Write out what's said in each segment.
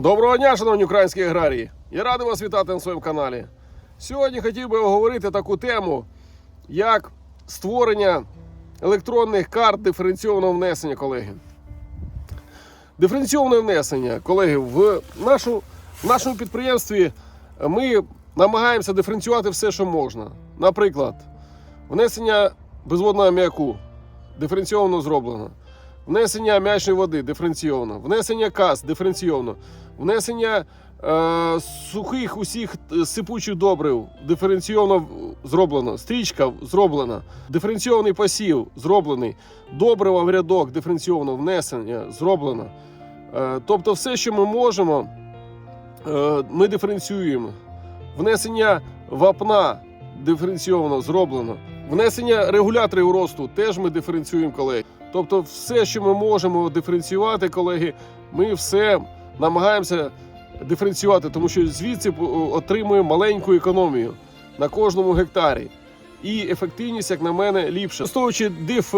Доброго дня, шановні українські аграрії! Я радий вас вітати на своєму каналі. Сьогодні хотів би оговорити таку тему, як створення електронних карт диференційованого внесення, колеги. Диференційоване внесення, колеги, в, нашу, в нашому підприємстві ми намагаємося диференціювати все, що можна. Наприклад, внесення безводного аміаку диференційовано зроблено. Внесення м'ячної води диференційовано, внесення каз диференційовано, внесення е, сухих усіх е, сипучих добрив диференційовано зроблено, стрічка зроблена, диференційований посів зроблений, добрива в рядок диференційовано, внесення зроблено. Е, тобто, все, що ми можемо, е, ми диференціюємо. Внесення вапна диференційовано зроблено. Внесення регуляторів росту теж ми диференціюємо, колеги. Тобто, все, що ми можемо диференціювати, колеги, ми все намагаємося диференціювати, тому що звідси по- отримуємо маленьку економію на кожному гектарі. І ефективність, як на мене, ліпша. Використовуючи диф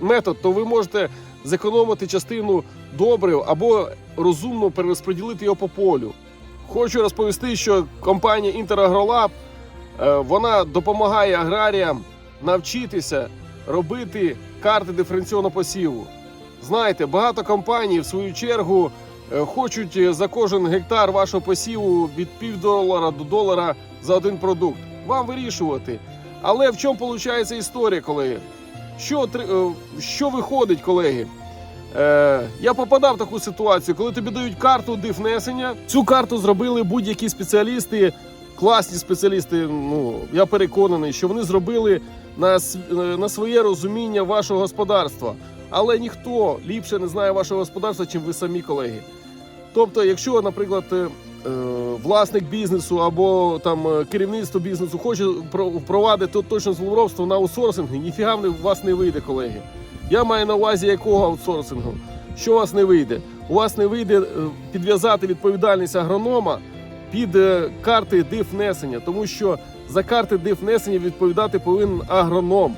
метод, то ви можете зекономити частину добрив або розумно перерозподілити його по полю. Хочу розповісти, що компанія Інтерагролаб е, вона допомагає аграріям навчитися робити карти диференційного посіву. Знаєте, багато компаній в свою чергу е, хочуть е, за кожен гектар вашого посіву від пів долара до долара за один продукт. Вам вирішувати. Але в чому виходить історія, колеги? Що, е, що виходить, колеги? Е, я попадав в таку ситуацію, коли тобі дають карту дифнесення. Цю карту зробили будь-які спеціалісти, класні спеціалісти. Ну я переконаний, що вони зробили на, е, на своє розуміння вашого господарства. Але ніхто ліпше не знає вашого господарства, чим ви самі колеги. Тобто, якщо, наприклад, е, е, власник бізнесу або там керівництво бізнесу хоче про- впровадити точне зловробство на аутсорсинг, ніфіга в вас не вийде, колеги. Я маю на увазі якого аутсорсингу. Що у вас не вийде? У вас не вийде підв'язати відповідальність агронома під карти диф внесення, тому що за карти диф внесення відповідати повинен агроном.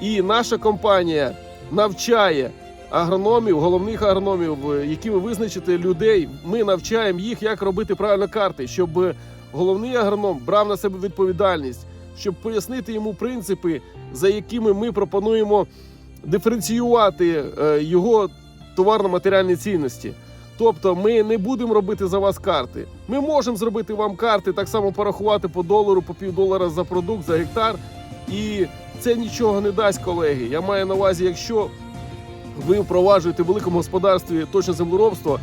І наша компанія навчає агрономів, головних агрономів, е, які ви визначите людей. Ми навчаємо їх, як робити правильно карти, щоб головний агроном брав на себе відповідальність, щоб пояснити йому принципи, за якими ми пропонуємо диференціювати е, його товарно-матеріальні цінності. Тобто ми не будемо робити за вас карти. Ми можемо зробити вам карти, так само порахувати по долару, по півдолара за продукт, за гектар. І це нічого не дасть, колеги. Я маю на увазі, якщо ви впроваджуєте в великому господарстві точне землеробство,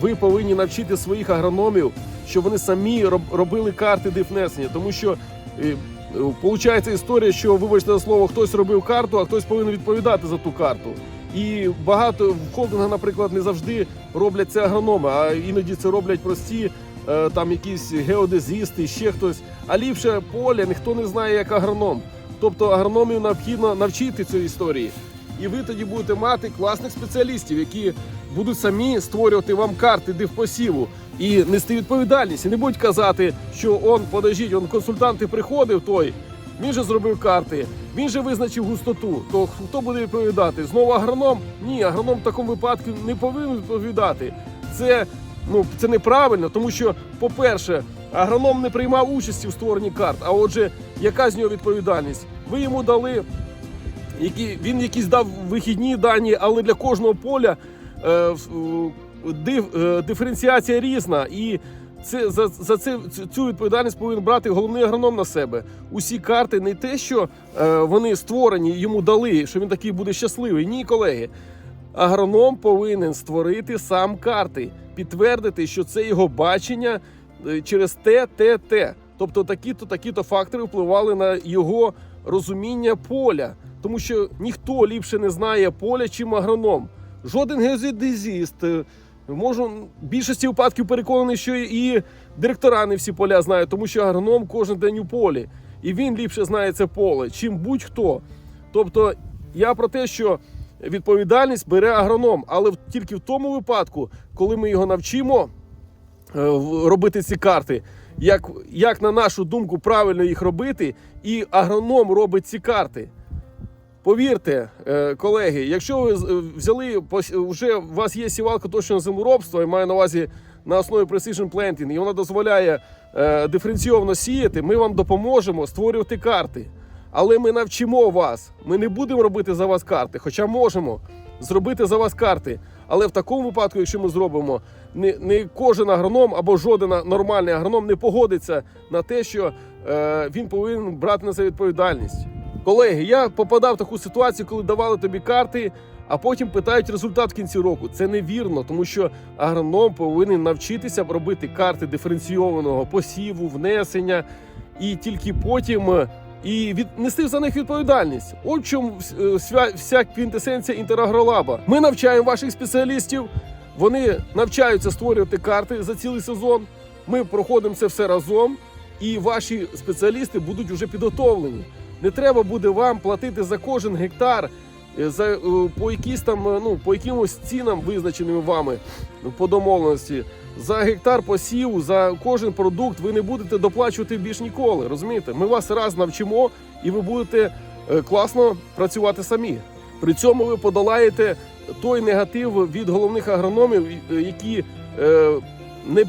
ви повинні навчити своїх агрономів, щоб вони самі робили карти дифнесення. Тому що е, Получається історія, що, вибачте за слово, хтось робив карту, а хтось повинен відповідати за ту карту. І багато в холдингах, наприклад, не завжди роблять це агрономи, а іноді це роблять прості е, там якісь геодезісти, ще хтось. А ліпше поле ніхто не знає як агроном. Тобто агрономів необхідно навчити цієї історії. І ви тоді будете мати класних спеціалістів, які будуть самі створювати вам карти дивпосіву і нести відповідальність. І не будуть казати, що он, подождіть, он консультанти приходив той. Він же зробив карти, він же визначив густоту. То хто буде відповідати? Знову агроном? Ні, агроном в такому випадку не повинен відповідати. Це ну це неправильно, тому що, по-перше, агроном не приймав участі в створенні карт. А отже, яка з нього відповідальність? Ви йому дали які він якісь дав вихідні дані, але для кожного поля е, диф, е, диференціація різна. І це за, за це цю відповідальність повинен брати головний агроном на себе. Усі карти не те, що е, вони створені, йому дали, що він такий буде щасливий. Ні, колеги. Агроном повинен створити сам карти, підтвердити, що це його бачення е, через те, те, те. Тобто такі-то, такі-то фактори впливали на його розуміння поля. Тому що ніхто ліпше не знає поля, чим агроном. Жоден геодезіст. Можу в більшості випадків переконаний, що і директора не всі поля знають, тому що агроном кожен день у полі. І він ліпше знає це поле, чим будь-хто. Тобто я про те, що відповідальність бере агроном, але тільки в тому випадку, коли ми його навчимо е, робити ці карти, як, як на нашу думку, правильно їх робити, і агроном робить ці карти. Повірте, е, колеги, якщо ви взяли пос- вже у вас є сівалка точного землеробства, я маю на увазі на основі Precision Planting, і вона дозволяє е, диференційовано сіяти, ми вам допоможемо створювати карти. Але ми навчимо вас. Ми не будемо робити за вас карти, хоча можемо зробити за вас карти. Але в такому випадку, якщо ми зробимо, не, не кожен агроном або жоден нормальний агроном не погодиться на те, що е, він повинен брати на себе відповідальність. Колеги, я попадав в таку ситуацію, коли давали тобі карти, а потім питають результат в кінці року. Це невірно, тому що агроном повинен навчитися робити карти диференційованого посіву, внесення, і тільки потім е, і віднести за них відповідальність. От в чому е, вся, вся квінтесенція інтерагролаба. Ми навчаємо ваших спеціалістів. Вони навчаються створювати карти за цілий сезон. Ми проходимо це все разом, і ваші спеціалісти будуть вже підготовлені. Не треба буде вам платити за кожен гектар е, за е, по якісь там е, ну по якимось цінам, визначеними вами ну, по домовленості. За гектар посіву, за кожен продукт ви не будете доплачувати більш ніколи. Розумієте? Ми вас раз навчимо, і ви будете класно працювати самі. При цьому ви подолаєте той негатив від головних агрономів, які е, не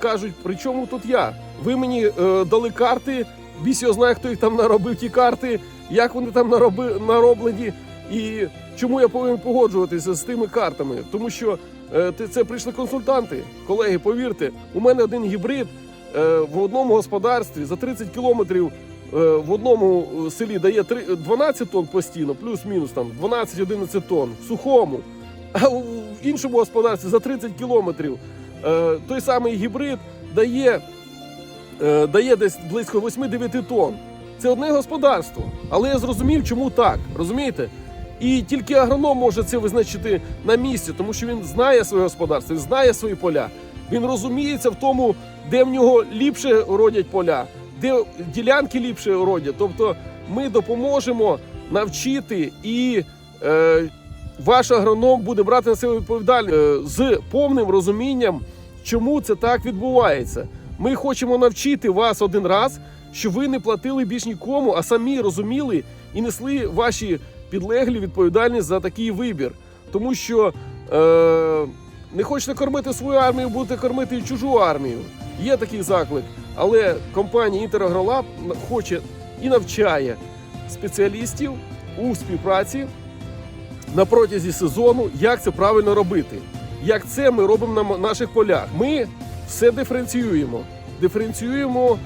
кажуть, при чому тут я? Ви мені е, дали карти, біс його знає, хто їх там наробив, ті карти, як вони там нароби, нароблені, і чому я повинен погоджуватися з тими картами? Тому що е, це прийшли консультанти. Колеги, повірте, у мене один гібрид е, в одному господарстві за 30 кілометрів е, в одному е, селі дає три- 12 тонн постійно, плюс-мінус там 12-11 тонн в сухому. А в іншому господарстві за 30 кілометрів е, той самий гібрид дає, е, дає десь близько 8-9 тонн. Це одне господарство. Але я зрозумів, чому так. Розумієте? І тільки агроном може це визначити на місці, тому що він знає своє господарство, він знає свої поля. Він розуміється в тому, де в нього ліпше родять поля, де ділянки ліпше родять. Тобто ми допоможемо навчити і е, ваш агроном буде брати на себе відповідальність е, з повним розумінням, чому це так відбувається. Ми хочемо навчити вас один раз, що ви не платили більш нікому, а самі розуміли і несли ваші підлеглі відповідальність за такий вибір. Тому що е, не хочете кормити свою армію, будете кормити і чужу армію. Є такий заклик. Але компанія Інтерагролаб хоче і навчає спеціалістів у співпраці на протязі сезону, як це правильно робити. Як це ми робимо на наших полях. Ми все диференціюємо. Диференціюємо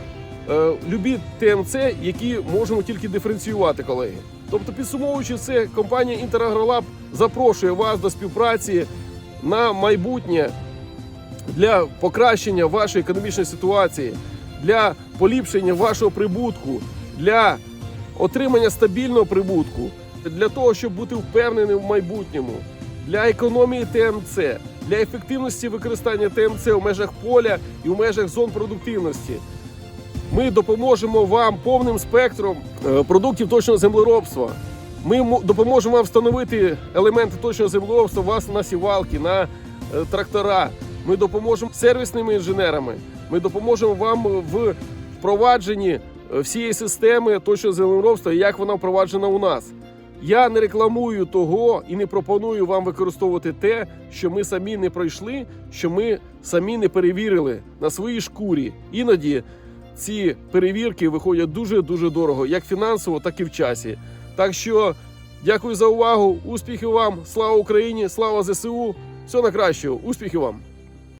е, любі ТМЦ, які можемо тільки диференціювати, колеги. Тобто, підсумовуючи це, компанія Інтерагролаб запрошує вас до співпраці на майбутнє для покращення вашої економічної ситуації, для поліпшення вашого прибутку, для отримання стабільного прибутку, для того, щоб бути впевненим в майбутньому, для економії ТМЦ, для ефективності використання ТМЦ у межах поля і у межах зон продуктивності. Ми допоможемо вам повним спектром е, продуктів точного землеробства. Ми допоможемо вам встановити елементи точного землеробства у вас на сівалки, на е, трактора. Ми допоможемо сервісними інженерами. Ми допоможемо вам в впровадженні е, всієї системи точного землеробства, як вона впроваджена у нас. Я не рекламую того і не пропоную вам використовувати те, що ми самі не пройшли, що ми самі не перевірили на своїй шкурі. Іноді ці перевірки виходять дуже дуже дорого, як фінансово, так і в часі. Так що дякую за увагу. Успіхів вам! Слава Україні! Слава ЗСУ! Всього найкращого! Успіхів вам!